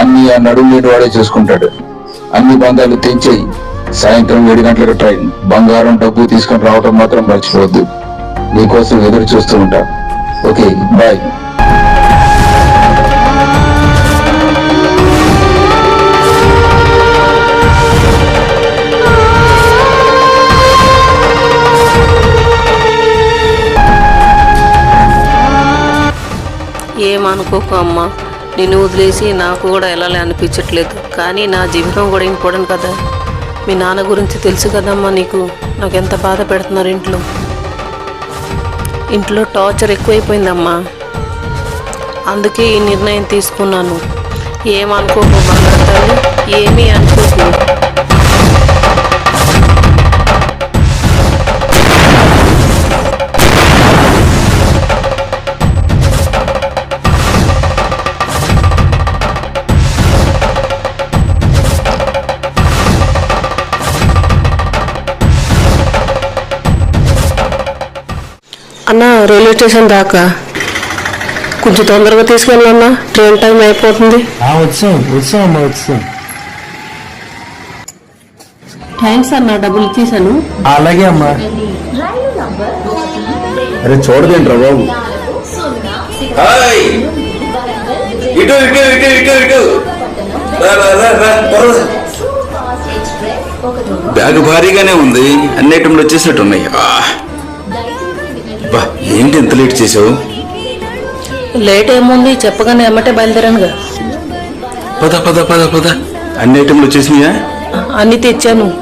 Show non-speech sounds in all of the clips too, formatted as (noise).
అన్ని ఆ నడుము లేని వాడే చూసుకుంటాడు. అన్ని బంధాలు తెంచేయి సాయంత్రం ఏడు గంటలకు ట్రైన్. బంగారం డబ్బు తీసుకొని రావటం మాత్రం మర్చిపోవద్దు. నీకోసం ఎదురు చూస్తూ ఉంటా. Okay bye. ఏమనుకోకు అమ్మా? నిన్ను వదిలేసి నాకు కూడా వెళ్ళాలి అనిపించట్లేదు. కానీ నా జీవితం కూడా ఇంపార్టెంట్ కదా. మీ నాన్న గురించి తెలుసు కదమ్మా నీకు. నాకు ఎంత బాధ పెడుతున్నారు ఇంట్లో. ఇంట్లో టార్చర్ ఎక్కువైపోయిందమ్మా. అందుకే ఈ నిర్ణయం తీసుకున్నాను. ఏమనుకోకు బంగారు ఏమీ అనుకోకు. అన్న రైల్వే స్టేషన్ దాకా. కొంచెం తొందరగా తీసుకెళ్ళన్నా ట్రైన్ టైం అయిపోతుంది. ఆ, వచ్చాం వచ్చాం అమ్మా వచ్చాం. థ్యాంక్స్ అన్న డబ్బులు ఇచ్చేసాను అలాగే అమ్మా. అరే చూడదేంట్రా బాబు? ఇటు ఇటు ఇటు ఇటు ఇటు. రా రా రా రా త్వరగా. బ్యాగ్ భారీగానే ఉంది. అన్ని ఐటమ్లు వచ్చేసినట్టు ఉన్నాయి ఆ. బా ఏంటి ఎంత లేట్ చేసావు లేట్ ఏముంది? చెప్పగానే ఎమ్మటే బయలుదేరానుగా. పద పద పద పద. అన్ని ఐటమ్లు వచ్చేసినాయా? అన్ని తెచ్చాను.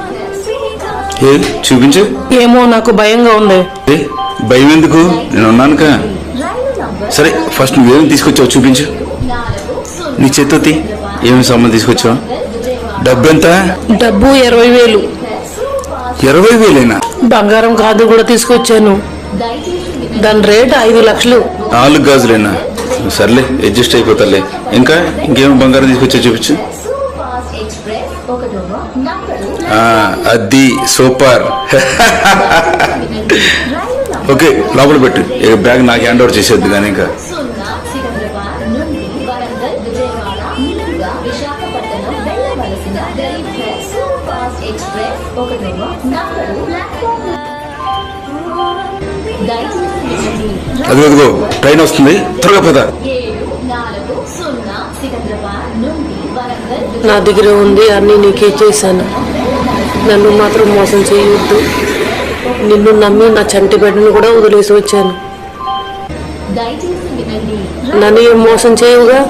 ఏ చూపించు. ఏమో నాకు భయంగా ఉంది. ఏ భయం ఎందుకు? నేను ఉన్నానుక. సరే ఫస్ట్ నువ్వేమి తీసుకొచ్చావు చూపించు. నీ చేతోతి ఏమి సామాన్ తీసుకొచ్చావు? డబ్బు ఎంత డబ్బు ఇరవై వేలు. ఇరవై వేలేనా? బంగారం కాదు కూడా తీసుకొచ్చాను. దాని రేట్ ఐదు లక్షలు. నాలుగు గాజులేనా? సర్లే అడ్జస్ట్ అయిపోతాలే. ఇంకా ఇంకేం బంగారం తీసుకొచ్చా చూపించు. ఆ, అది సూపర్. (laughs) ఓకే లోపల పెట్టు. ఇక బ్యాగ్ నాకు హ్యాండ్ ఓవర్ చేసేద్దు కానీ ఇంకా. అది అదిగో ట్రైన్ వస్తుంది. త్వరగా పద నా దగ్గర ఉంది అన్ని నీకే చేశాను. నన్ను మాత్రం మోసం చేయొద్దు. నిన్ను నమ్మి నా చంటి బిడ్డను కూడా వదిలేసి వచ్చాను. నన్ను ఏం మోసం చేయవుగా?